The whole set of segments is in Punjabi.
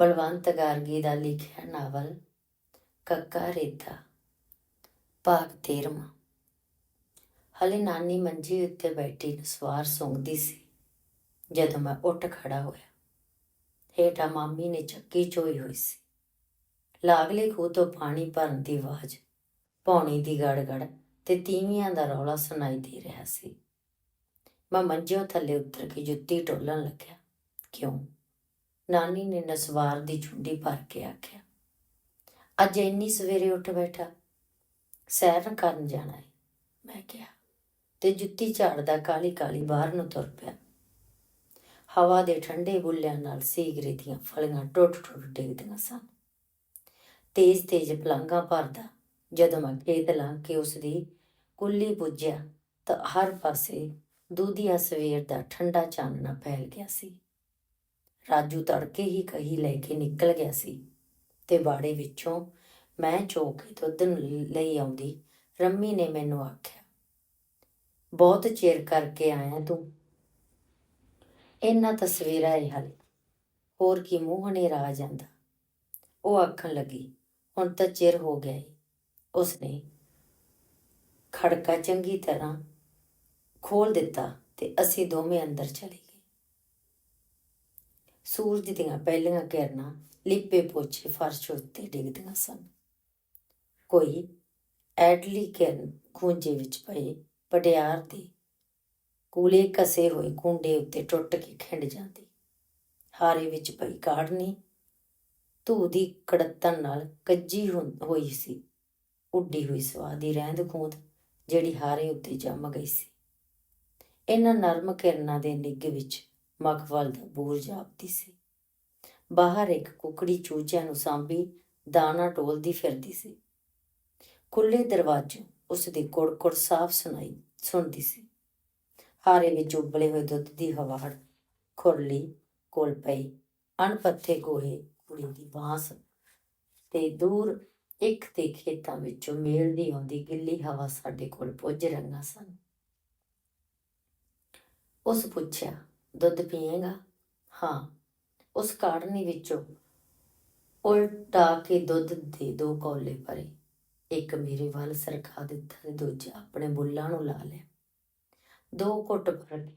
ਬਲਵੰਤ ਗਾਰਗੀ ਦਾ ਲਿਖਿਆ ਨਾਵਲ ਕੱਕਾ ਰੇਤਾ, ਭਾਗ 13 ਹਲੇ ਨਾਨੀ ਮੰਜੀ ਉੱਤੇ ਬੈਠੀ ਨਸਵਾਰ ਸੁੰਘਦੀ ਸੀ, ਜਦੋਂ ਮੈਂ ਉੱਠ ਖੜਾ ਹੋਇਆ। ਹੇਠਾਂ ਮਾਮੀ ਨੇ ਚੱਕੀ ਚੋਈ ਹੋਈ ਸੀ। ਲਾਗਲੇ ਖੂਹ ਤੋਂ ਪਾਣੀ ਭਰਨ ਦੀ ਆਵਾਜ਼ ਪੌਣੀ ਦੀ ਗੜਗੜ ਤੇ ਤੀਵੀਆਂ ਦਾ ਰੌਲਾ ਸੁਣਾਈ ਦੇ ਰਿਹਾ ਸੀ। ਮੈਂ ਮੰਜਿਓ ਥੱਲੇ ਉਤਰ ਕੇ ਜੁੱਤੀ ਟੋਲਣ ਲੱਗਿਆ, ਕਿਉਂ? ਨਾਨੀ ਨੇ ਨਸਵਾਰ ਦੀ ਚੁੰਡੀ ਭਰ ਕੇ ਆਖਿਆ, ਅੱਜ ਇੰਨੀ ਸਵੇਰੇ ਉੱਠ ਬੈਠਾ, ਸੈਰ ਕਰਨ ਜਾਣਾ ਹੈ ਮੈਂ ਕਿਹਾ, ਤੇ ਜੁੱਤੀ ਝਾੜਦਾ ਕਾਲੀ ਕਾਲੀ ਬਾਹਰ ਨੂੰ ਤੁਰ ਪਿਆ। ਹਵਾ ਦੇ ਠੰਡੇ ਬੁੱਲਿਆਂ ਨਾਲ ਸੀਗਰੇ ਦੀਆਂ ਫਲੀਆਂ ਟੁੱਟ ਟੁੱਟ ਡਿੱਗਦੀਆਂ ਸਨ। ਤੇਜ਼ ਤੇਜ਼ ਪਲਾਂਗਾ ਭਰਦਾ, ਜਦੋਂ ਮੈਂ ਖੇਤ ਲੰਘ ਕੇ ਉਸ ਦੀ ਕੁੱਲੀ ਪੁੱਜਿਆ, ਤਾਂ ਹਰ ਪਾਸੇ ਦੂਧੀਆ ਸਵੇਰ ਦਾ ਠੰਡਾ ਚਾਨਣਾ ਫੈਲ ਗਿਆ ਸੀ। ਰਾਜੂ ਤੜਕੇ ਹੀ ਕਹੀ ਲੈ ਕੇ ਨਿਕਲ ਗਿਆ ਸੀ ਤੇ ਬਾੜੇ ਵਿੱਚੋਂ ਮੈਂ ਚੌਕੇ ਦੁੱਧ ਲਈ ਆਉਂਦੀ, ਰੰਮੀ ਨੇ ਮੈਨੂੰ ਆਖਿਆ, ਬਹੁਤ ਚਿਰ ਕਰਕੇ ਆਇਆ ਤੂੰ। ਇੰਨਾ ਤਸਵੀਰਾਂ ਹੀ ਹਲੇ। ਹੋਰ ਕੀ ਮੂੰਹ ਹਨੇਰਾ ਆ ਜਾਂਦਾ? ਉਹ ਆਖਣ ਲੱਗੀ, ਹੁਣ ਤਾਂ ਚਿਰ ਹੋ ਗਿਆ ਏ। ਉਸਨੇ ਖੜਕਾ ਚੰਗੀ ਤਰ੍ਹਾਂ ਖੋਲ ਦਿੱਤਾ ਤੇ ਅਸੀਂ ਦੋਵੇਂ ਅੰਦਰ ਚਲੇ ਸੂਰਜ ਦੀਆਂ ਪਹਿਲੀਆਂ ਕਿਰਨਾਂ ਲਿਪੇ ਪੋਛੇ ਫਰਸ਼ ਉੱਤੇ ਡਿੱਗਦੀਆਂ ਸਨ। ਕੋਈ ਐਡਲੀ ਕਿਰਨ ਖੂੰਜੇ ਵਿੱਚ ਪਏ ਪਟਿਆਰ ਦੇ ਕੂਲੇ ਕਸੇ ਹੋਏ ਕੁੰਡੇ ਉੱਤੇ ਟੁੱਟ ਕੇ ਖਿੰਡ ਜਾਂਦੀ। ਹਾਰੇ ਵਿੱਚ ਪਈ ਕਾੜਨੀ ਧੂ ਦੀ ਕੜਤਨ ਨਾਲ ਕੱਜੀ ਹੁੰ- ਹੋਈ ਸੀ। ਉੱਡੀ ਹੋਈ ਸਵਾਦੀ ਰਹਿੰਦ ਖੂੰਦ ਜਿਹੜੀ ਹਾਰੇ ਉੱਤੇ ਜੰਮ ਗਈ ਸੀ। ਇਹਨਾਂ ਨਰਮ ਕਿਰਨਾਂ ਦੇ ਨਿੱਘ ਵਿੱਚ ਮਖਵਲ ਦਾ ਬੂਰ ਜਾਪਦੀ ਸੀ। ਬਾਹਰ ਇੱਕ ਕੁਕੜੀ ਚੂਚਿਆਂ ਨੂੰ ਸਾਂਭੀ ਦਾਣਾ ਟੋਲਦੀ ਫਿਰਦੀ ਸੀ। ਖੁੱਲੇ ਦਰਵਾਜ਼ੇ ਉਸ ਦੀ ਕੁੜ-ਕੁੜ ਸਾਫ਼ ਸੁਣਾਈ, ਸੁਣਦੀ ਸੀ। ਹਾਰੇ ਵਿੱਚ ਉਬਲੇ ਹੋਏ ਦੁੱਧ ਦੀ ਹਵਾੜ ਖੁਰਲੀ ਕੋਲ ਪਈ, ਅਣਪੱਥੇ ਗੋਹੇ ਕੁੜੀ ਦੀ ਬਾਂਸ ਤੇ ਦੂਰ ਇੱਕ ਤੇ ਖੇਤਾਂ ਵਿੱਚੋਂ ਮੇਲਦੀ ਆਉਂਦੀ ਗਿੱਲੀ ਹਵਾ ਸਾਡੇ ਕੋਲ ਪੁੱਜ ਰਹੀਆਂ ਸਨ। ਉਸ ਪੁੱਛਿਆ ਦੁੱਧ ਪੀਏਗਾ? ਹਾਂ। ਉਸ ਕਾੜਨੀ ਵਿੱਚੋਂ ਉਲਟਾ ਕੇ ਦੁੱਧ ਦੇ ਦੋ ਕੌਲੇ ਭਰੇ। ਇੱਕ ਮੇਰੇ ਵੱਲ ਸਰਕਾ ਦਿੱਤਾ ਤੇ ਦੂਜਾ ਆਪਣੇ ਬੁੱਲਾਂ ਨੂੰ ਲਾ ਲਿਆ। ਦੋ ਘੁੱਟ ਭਰ ਕੇ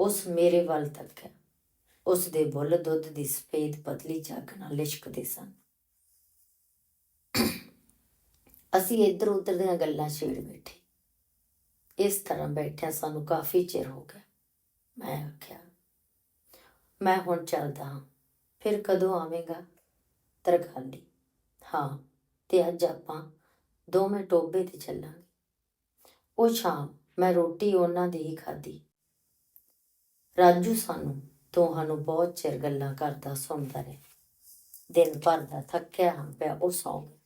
ਉਸ ਮੇਰੇ ਵੱਲ ਤੱਕਿਆ ਉਸ ਦੇ ਬੁੱਲ ਦੁੱਧ ਦੀ ਸਫੇਦ ਪਤਲੀ ਝੱਗ ਨਾਲ ਲਿਸ਼ਕਦੇ ਸਨ। ਅਸੀਂ ਇੱਧਰ ਉੱਧਰ ਦੀਆਂ ਗੱਲਾਂ ਛੇੜ ਬੈਠੇ। ਇਸ ਤਰ੍ਹਾਂ ਬੈਠਿਆਂ ਸਾਨੂੰ ਕਾਫੀ ਚਿਰ ਹੋ ਗਿਆ। ਮੈਂ ਆਖਿਆ, ਮੈਂ ਹੁਣ ਚੱਲਦਾ ਹਾਂ, ਫਿਰ ਕਦੋਂ ਆਵੇਂਗਾ ਤਰਖਾਲੀ? ਹਾਂ, ਤੇ ਅੱਜ ਆਪਾਂ ਦੋਵੇਂ ਟੋਬੇ ਤੇ ਚੱਲਾਂਗੇ। ਉਹ ਸ਼ਾਮ ਮੈਂ ਰੋਟੀ ਉਹਨਾਂ ਦੀ ਹੀ ਖਾਧੀ। ਰਾਜੂ ਸਾਨੂੰ ਦੋਹਾਂ ਨੂੰ ਬਹੁਤ ਚਿਰ ਗੱਲਾਂ ਕਰਦਾ ਸੁਣਦਾ ਰਿਹਾ। ਦਿਨ ਭਰ ਦਾ ਥੱਕਿਆ ਹਾਂ ਪਿਆ, ਉਹ ਸੌਂ ਗਿਆ।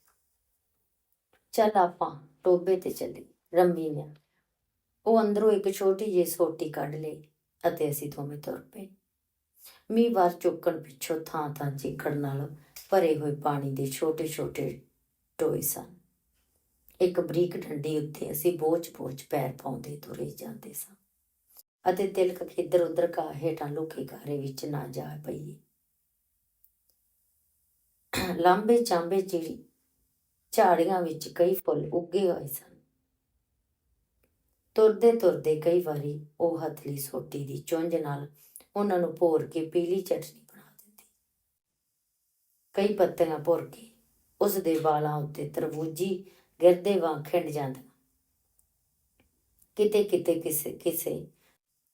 ਚੱਲ ਆਪਾਂ ਟੋਬੇ ਤੇ ਚੱਲੀ ਰੰਮੀ ਨੇ ਉਹ ਅੰਦਰੋਂ ਇੱਕ ਛੋਟੀ ਜਿਹੀ ਸੋਟੀ ਕੱਢ ਲਈ ਅਤੇ ਅਸੀਂ ਦੋਵੇਂ ਤੁਰ ਪਏ। ਮੀਂਹ ਵਾਰ ਚੁੱਕਣ ਪਿੱਛੋਂ ਥਾਂ ਥਾਂ ਚਿੱਕੜ ਨਾਲ ਭਰੇ ਹੋਏ ਪਾਣੀ ਦੇ ਛੋਟੇ ਛੋਟੇ ਟੋਏ ਸਨ। ਇੱਕ ਬਰੀਕ ਡੰਡੀ ਉੱਤੇ ਅਸੀਂ ਬੋਝ-ਬੋਝ ਪੈਰ ਪਾਉਂਦੇ ਤੁਰੇ ਜਾਂਦੇ ਸਾਂ। ਅਤੇ ਤਿਲਕ ਖਿੱਦਰ ਉਧਰ ਕਾ ਹੇਠਾਂ ਲੁਕੇ ਘਾਰੇ ਵਿੱਚ ਨਾ ਜਾ ਪਈਏ। ਲੰਬੇ ਚਾਂਬੇ ਚਿੜੀ ਝਾੜੀਆਂ ਵਿੱਚ ਕਈ ਫੁੱਲ ਉੱਗੇ ਹੋਏ ਸਨ। ਤੁਰਦੇ ਤੁਰਦੇ ਕਈ ਵਾਰੀ ਉਹ ਹਥਲੀ ਸੋਟੀ ਦੀ ਚੁੰਝ ਨਾਲ ਉਹਨਾਂ ਨੂੰ ਭੋਰ ਕੇ ਪੀਲੀ ਚਟਨੀ ਬਣਾ ਦਿੰਦੀ। ਕਈ ਪੱਤੀਆਂ ਭੁਰ ਕੇ ਉਸ ਦੇ ਵਾਲਾਂ ਉੱਤੇ ਤਰਬੂਜੀ ਗਿਰਦੇ ਵਾਂ ਖਿੰਡ ਜਾਂਦੀਆਂ। ਕਿਤੇ ਕਿਤੇ ਕਿਸੇ ਕਿਸੇ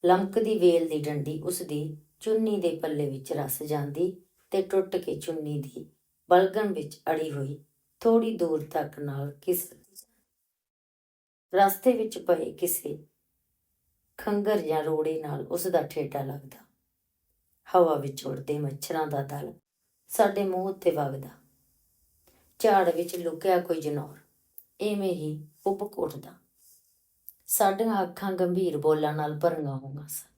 ਲਮਕਦੀ ਵੇਲ ਦੀ ਡੰਡੀ ਉਸ ਦੀ ਚੁੰਨੀ ਦੇ ਪੱਲੇ ਵਿੱਚ ਰਸ ਜਾਂਦੀ ਤੇ ਟੁੱਟ ਕੇ ਚੁੰਨੀ ਦੀ ਬਲਗਣ ਵਿੱਚ ਅੜੀ ਹੋਈ ਥੋੜੀ ਦੂਰ ਤੱਕ ਨਾਲ ਕਿਸ ਰਸਤੇ ਵਿੱਚ ਪਏ ਕਿਸੇ ਖੰਗਰ ਜਾਂ ਰੋੜੇ ਨਾਲ ਉਸ ਦਾ ਠੇਡਾ ਲੱਗਦਾ। ਹਵਾ ਵਿੱਚ ਉੜਦੇ ਮੱਛਰਾਂ ਦਾ ਦਲ ਸਾਡੇ ਮੂੰਹ ਉੱਤੇ ਵਗਦਾ। ਝਾੜ ਵਿੱਚ ਲੁਕਿਆ ਕੋਈ ਜਨੌਰ ਐਵੇਂ ਹੀ ਉੱਪਕ ਉੱਠਦਾ ਸਾਡੀਆਂ ਅੱਖਾਂ ਗੰਭੀਰ ਬੋਲਾਂ ਨਾਲ ਭਰੀਆਂ ਹੋਈਆਂ ਸਨ।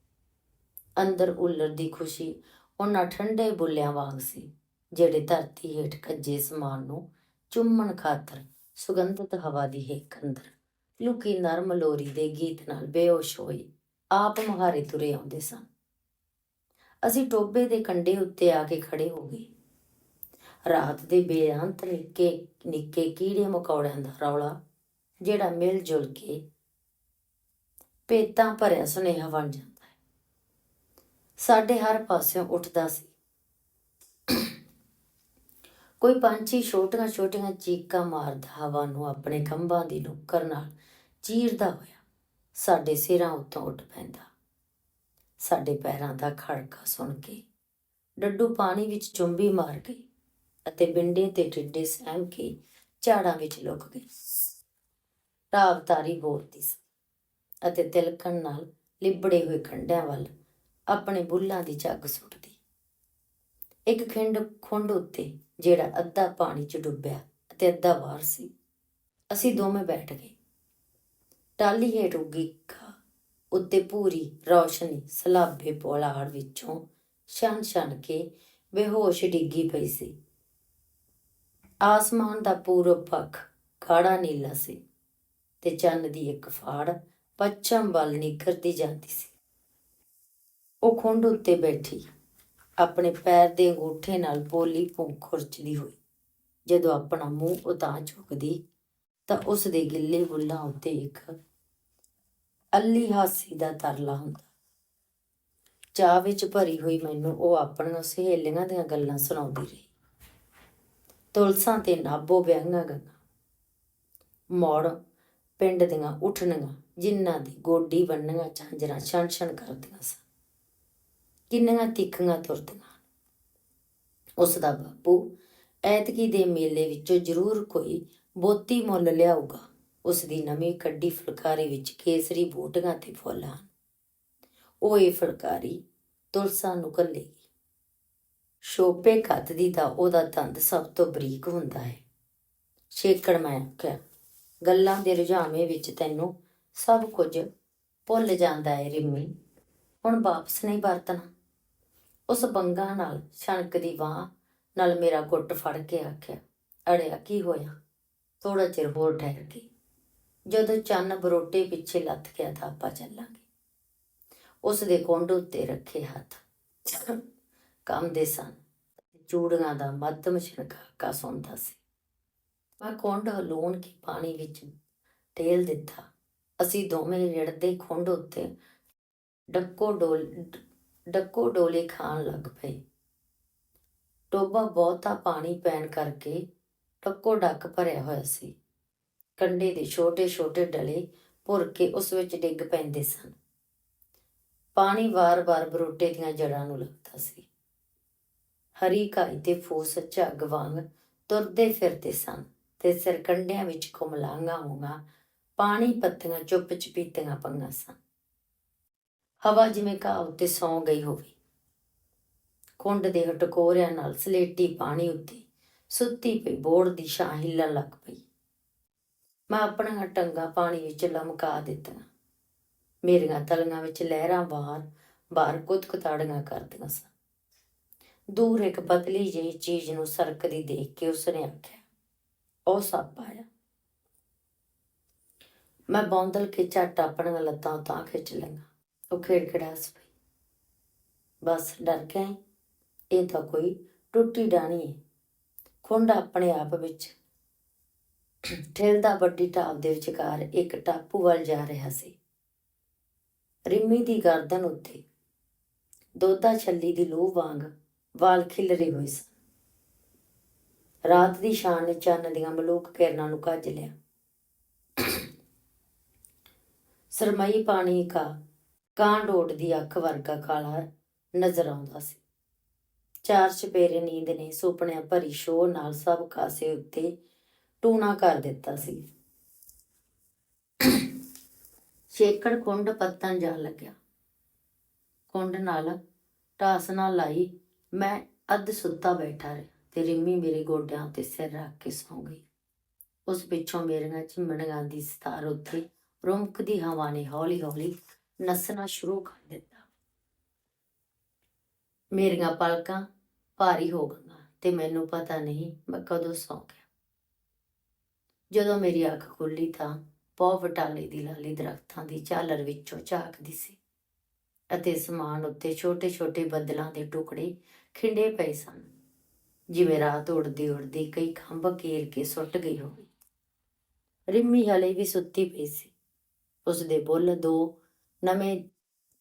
ਅੰਦਰ ਉਲਰਦੀ ਖੁਸ਼ੀ ਉਹਨਾਂ ਠੰਡੇ ਬੁੱਲਿਆਂ ਵਾਂਗ ਸੀ, ਜਿਹੜੇ ਧਰਤੀ ਹੇਠ ਕੱਜੇ ਸਮਾਨ ਨੂੰ ਚੁੰਮਣ ਖਾਤਰ ਸੁਗੰਧਿਤ ਹਵਾ ਦੀ ਹਿੱਕ ਅੰਦਰ ਲੁਕੀ ਨਰਮ ਲੋਰੀ ਦੇ ਗੀਤ ਨਾਲ ਬੇਹੋਸ਼ ਹੋਏ ਆਪ ਮੁਹਾਰੇ ਤੁਰੇ ਆਉਂਦੇ ਸਨ। ਅਸੀਂ ਟੋਬੇ ਦੇ ਕੰਢੇ ਉੱਤੇ ਆ ਕੇ ਖੜੇ ਹੋ ਗਏ। ਰਾਤ ਦੇ ਬੇਅੰਤ ਨਿੱਕੇ ਨਿੱਕੇ ਕੀੜੇ ਮਕੌੜਿਆਂ ਦਾ ਰੌਲਾ, ਜਿਹੜਾ ਮਿਲ ਜੁਲ ਕੇ ਪੇਤਾਂ ਭਰਿਆ ਸੁਨੇਹਾ ਬਣ ਜਾਂਦਾ ਹੈ। ਸਾਡੇ ਹਰ ਪਾਸਿਓਂ ਉੱਠਦਾ ਸੀ। ਕੋਈ ਪੰਛੀ ਛੋਟੀਆਂ ਛੋਟੀਆਂ ਚੀਕਾਂ ਮਾਰਦਾ, ਹਵਾ ਨੂੰ ਆਪਣੇ ਖੰਭਾਂ ਦੀ ਨੁੱਕਰ ਨਾਲ ਚੀਰਦਾ ਹੋਇਆ ਸਾਡੇ ਸਿਰਾਂ ਉੱਤੋਂ ਉੱਡ ਪੈਂਦਾ। ਸਾਡੇ ਪੈਰਾਂ ਦਾ ਖੜਕਾ ਸੁਣ ਕੇ ਡੱਡੂ ਪਾਣੀ ਵਿੱਚ ਚੁੰਬੀ ਮਾਰ ਗਈ ਅਤੇ ਬਿੰਡੇ ਤੇ ਟਿੱਡੇ ਸਹਿਮ ਕੇ ਝਾੜਾਂ ਵਿੱਚ ਲੁਕ ਗਈ। ਰਾਵ ਬੋਲਦੀ ਸੀ ਅਤੇ ਤਿਲਕਣ ਨਾਲ ਲਿਬੜੇ ਹੋਏ ਖੰਡਿਆਂ ਵੱਲ ਆਪਣੇ ਬੁੱਲਾਂ ਦੀ ਜੱਗ ਸੁੱਟਦੀ। ਇੱਕ ਖਿੰਡ ਖੁੰਡ ਉੱਤੇ ਜਿਹੜਾ ਅੱਧਾ ਪਾਣੀ 'ਚ ਡੁੱਬਿਆ ਅਤੇ ਅੱਧਾ ਬਾਹਰ ਸੀ। ਅਸੀਂ ਦੋਵੇਂ ਬੈਠ ਗਏ। ਟਾਲੀ ਹੇਠ ਉੱਗੀ ਘਾਹ ਉੱਤੇ ਪੂਰੀ ਰੌਸ਼ਨੀ ਸਲਾਬੇ ਪੋਲਾੜ ਵਿੱਚੋਂ ਛਣ ਛਣ ਕੇ ਬੇਹੋਸ਼ ਡਿੱਗੀ ਪਈ ਸੀ। ਆਸਮਾਨ ਦਾ ਪੂਰਬ ਪੱਖ ਗਾੜਾ ਨੀਲਾ ਸੀ ਤੇ ਚੰਨ ਦੀ ਇੱਕ ਫਾੜ ਪੱਛਮ ਵੱਲ ਨਿਖਰਦੀ ਜਾਂਦੀ ਸੀ। ਉਹ ਖੁੰਡ ਉੱਤੇ ਬੈਠੀ ਆਪਣੇ ਪੈਰ ਦੇ ਅੰਗੂਠੇ ਨਾਲ ਪੋਲੀ ਭੂੰ ਖੁਰਚਦੀ ਹੋਈ। ਜਦੋਂ ਆਪਣਾ ਮੂੰਹ ਉਤਾਂ ਝੁਕਦੀ, ਤਾਂ ਉਸ ਦੇ ਗਿੱਲੇ ਬੁੱਲਾਂ ਉੱਤੇ ਇੱਕ ਅੱਲੀ ਹਾਸੀ ਦਾ ਤਰਲਾ ਹੁੰਦਾ। ਚਾਹ ਵਿੱਚ ਭਰੀ ਹੋਈ ਮੈਨੂੰ ਉਹ ਆਪਣੀਆਂ ਸਹੇਲੀਆਂ ਦੀਆਂ ਗੱਲਾਂ ਸੁਣਾਉਂਦੀ ਰਹੀ। ਤੁਲਸਾਂ ਤੇ ਨਾਬੋ ਵਿਆਹਾਂ ਗੰਗਾ ਮੋੜ ਪਿੰਡ ਦੀਆਂ ਉਠਣੀਆਂ, ਜਿਨ੍ਹਾਂ ਦੀ ਗੋਡੀ ਬੰਨੀਆਂ ਝਾਂਜਰਾਂ ਛਣ ਛਣ ਕਰਦੀਆਂ ਸਨ। ਕਿੰਨੀਆਂ ਤਿੱਖੀਆਂ ਤੁਰਦੀਆਂ। ਉਸ ਦਾ ਬਾਪੂ ਐਤਕੀ ਦੇ ਮੇਲੇ ਵਿੱਚੋਂ ਜ਼ਰੂਰ ਕੋਈ ਬੋਤੀ ਮੁੱਲ ਲਿਆਊਗਾ। ਉਸ ਦੀ ਨਵੀਂ ਕੱਢੀ ਫੁਲਕਾਰੀ ਵਿੱਚ ਕੇਸਰੀ ਬੂਟੀਆਂ ਤੇ ਫੁੱਲ ਹਨ। ਉਹ ਇਹ ਫੁਲਕਾਰੀ ਤੁਲਸਾ ਨੂੰ ਕੱਲੇਗੀ ਸ਼ੋਪੇ ਕੱਤ ਦੀ ਤਾਂ ਉਹਦਾ ਦੰਦ ਸਭ ਤੋਂ ਬਰੀਕ ਹੁੰਦਾ ਹੈ। ਛੇਕੜ ਮੈਂ ਆਖਿਆ, ਗੱਲਾਂ ਦੇ ਰੁਝਾਵੇਂ ਵਿੱਚ ਤੈਨੂੰ ਸਭ ਕੁਝ ਭੁੱਲ ਜਾਂਦਾ ਹੈ ਰਿੰਮੀ। ਹੁਣ ਵਾਪਸ ਨਹੀਂ ਵਰਤਣਾ। ਉਸ ਬੰਗਾ ਨਾਲ ਛਣਕ ਦੀ ਬਾਹ ਨਾਲ ਮੇਰਾ ਗੁੱਟ ਫੜ ਕੇ ਆਖਿਆ, ਅੜਿਆ, ਕੀ ਹੋਇਆ? ਥੋੜਾ ਚਿਰ ਹੋਰ ਠਹਿਰ ਕੇ। ਜਦੋਂ ਚੰਨ ਬਰੋਟੇ ਪਿੱਛੇ ਲੱਥ ਗਿਆ ਤਾਂ ਆਪਾਂ ਚੱਲਾਂਗੇ। ਉਸ ਦੇ ਕੋਂਡ ਉੱਤੇ ਰੱਖੇ ਹੱਥ। ਕੰਮ ਦੇ ਸਨ। ਚੂੜੀਆਂ ਦਾ ਮੱਧਮ ਛਣਕਾ ਸੁਣਦਾ ਸੀ। ਮੈਂ ਕੋਂਡ ਹਲੂਣ ਕੇ ਪਾਣੀ ਵਿੱਚ ਢੇਲ ਦਿੱਤਾ। ਅਸੀਂ ਦੋਵੇਂ ਰਿੜਦੇ ਖੁੰਡ ਉੱਤੇ ਡੱਕੋ ਡੋਲ ਡੱਕੋ ਡੋਲੇ ਖਾਣ ਲੱਗ ਪਏ। ਟੋਬਾ ਬਹੁਤਾ ਪਾਣੀ ਪੈਣ ਕਰਕੇ ਟੱਕੋ ਡੱਕ ਭਰਿਆ ਹੋਇਆ ਸੀ। ਕੰਡੇ ਦੇ ਛੋਟੇ ਛੋਟੇ ਡਲੇ ਭੁਰ ਕੇ ਉਸ ਵਿੱਚ ਡਿੱਗ ਪੈਂਦੇ ਸਨ। ਪਾਣੀ ਵਾਰ-ਵਾਰ ਬਰੋਟੇ ਦੀਆਂ ਜੜਾਂ ਨੂੰ ਲੱਗਦਾ ਸੀ। ਹਰੀ ਘਾਈ ਤੇ ਫੂਸ ਝੱਗ ਵਾਂਗ ਤੁਰਦੇ ਫਿਰਦੇ ਸਨ ਤੇ ਸਿਰ ਕੰਡਿਆਂ ਵਿੱਚ ਕੁਮਲਾਂਗਾ ਹੋਗਾ ਪਾਣੀ ਪੱਤੀਆਂ ਚੁੱਪ ਚਪੀਤੀਆਂ ਪੰਗਾਂ ਸਨ। ਹਵਾ ਜਿਵੇਂ ਘਾਹ ਉੱਤੇ ਸੌਂ ਗਈ ਹੋਵੇ। ਕੁੰਡ ਦੇ ਹਟਕੋਰਿਆਂ ਨਾਲ ਸਲੇਟੀ ਪਾਣੀ ਉੱਤੇ ਸੁੱਤੀ ਪਈ ਬੋੜ ਦੀ ਛਾਂ ਹਿੱਲਣ ਲੱਗ ਪਈ। ਮੈਂ ਆਪਣਾ ਟੰਗਾ ਪਾਣੀ ਵਿੱਚ ਲਮਕਾ ਦਿੱਤਾ ਮੇਰੀਆਂ ਤਲੀਆਂ ਵਿੱਚ ਲਹਿਰਾਂ ਬਾਹਰ ਬਾਹਰ ਕੁਤਕਤਾੜੀਆਂ ਕਰਦੀਆਂ ਸਨ। ਦੂਰ ਇੱਕ ਪਤਲੀ ਜਿਹੀ ਚੀਜ਼ ਨੂੰ ਸਰਕਦੀ ਦੇਖ ਕੇ ਉਸਨੇ ਆਖਿਆ, ਉਹ ਸੱਪ ਆਇਆ। ਮੈਂ ਬੌਂਦਲ ਕੇ ਝੱਟ ਆਪਣੀਆਂ ਲੱਤਾਂ ਤਾਂ ਖਿੱਚ ਲਈਆਂ। ਉਹ ਖੇੜਖੜਾਸ ਪਈ ਬਸ ਡਰ ਗਏ ਇਹ ਤਾਂ ਕੋਈ ਟੁੱਟੀ ਡਾਣੀ ਹੈ ਖੁੰਡ ਆਪਣੇ ਆਪ ਵਿੱਚ। ਠੇਲਦਾ ਵੱਡੀ ਢਾਬ ਦੇ ਵਿਚਕਾਰ ਇੱਕ ਟਾਪੂ ਵੱਲ ਜਾ ਰਿਹਾ ਸੀ। ਰਿੰਮੀ ਦੀ ਗਰਦਨ ਉੱਤੇ ਦੋਦਾ ਛੱਲੀ ਦੀ ਲੋਹ ਵਾਂਗ ਵਾਲ ਖਿਲਰੇ ਹੋਏ ਸਨ। ਰਾਤ ਦੀ ਸ਼ਾਨ ਨੇ ਚੰਨ ਦੀਆਂ ਮਲੂਕ ਕਿਰਨਾਂ ਨੂੰ ਕੱਜ ਲਿਆ। ਸਰਮਈ ਪਾਣੀ ਕਾ ਕਾਂ ਡੋਟ ਦੀ ਅੱਖ ਵਰਗਾ ਕਾਲਾ ਨਜ਼ਰ ਆਉਂਦਾ ਸੀ। ਚਾਰ ਚਪੇਰੇ ਨੀਂਦ ਨੇ ਸੁਪਨਿਆਂ ਭਰੀ ਸ਼ੋਰ ਨਾਲ ਸਭ ਕਾਸੇ ਉੱਤੇ ਟੂਣਾ ਕਰ ਦਿੱਤਾ ਸੀ। ਛੇਕੜ ਕੁੰਡ ਪੱਤਨ ਜਾ ਲੱਗਿਆ। ਕੁੰਡ ਨਾਲ ਟਾਸ ਨਾਲ ਲਾਈ ਮੈਂ ਅੱਧ ਸੁੱਤਾ ਬੈਠਾ ਰਿਹਾ ਤੇ ਰਿੰਮੀ ਮੇਰੇ ਗੋਡਿਆਂ ਉੱਤੇ ਸਿਰ ਰੱਖ ਕੇ ਸੌਂ ਗਈ। ਉਸ ਪਿੱਛੋਂ ਮੇਰੀਆਂ ਝਿਮਣੀਆਂ ਦੀ ਸਤਾਰ ਉੱਤੇ ਰੁਮਕਦੀ ਹਵਾ ਨੇ ਹੌਲੀ-ਹੌਲੀ ਨੱਸਣਾ ਸ਼ੁਰੂ ਕਰ ਦਿੱਤਾ। ਮੇਰੀਆਂ ਪਲਕਾਂ ਭਾਰੀ ਹੋ ਗਈਆਂ ਤੇ ਮੈਨੂੰ ਪਤਾ ਨਹੀਂ ਮੈਂ ਕਦੋਂ ਸੌਂ ਗਿਆ। ਜਦੋਂ ਮੇਰੀ ਅੱਖ ਖੁੱਲੀ ਤਾਂ ਪੌ ਵਟਾਲੇ ਦੀ ਲਾਲੀ ਦਰਖਤਾਂ ਦੀ ਝਾਲਰ ਵਿੱਚੋਂ ਝਾਕਦੀ ਸੀ ਅਤੇ ਸਮਾਨ ਉੱਤੇ ਛੋਟੇ-ਛੋਟੇ ਬੱਦਲਾਂ ਦੇ ਟੁਕੜੇ ਖਿੰਡੇ ਪਏ ਸਨ। ਜਿਵੇਂ ਰਾਤ ਉੜਦੀ ਉੜਦੀ ਕਈ ਖੰਭ ਘੇਰ ਕੇ ਸੁੱਟ ਗਈ ਹੋਵੇ। ਰਿੰਮੀ ਹਲੇ ਵੀ ਸੁੱਤੀ ਪਈ ਸੀ। ਉਸਦੇ ਬੁੱਲ ਦੋ ਨਵੇਂ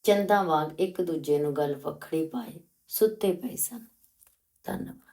ਚੰਦਾਂ ਵਾਂਗ ਇੱਕ ਦੂਜੇ ਨੂੰ ਗੱਲ ਵੱਖੜੀ ਪਾਏ ਸੁੱਤੇ ਪਏ ਸਨ। ਧੰਨਵਾਦ।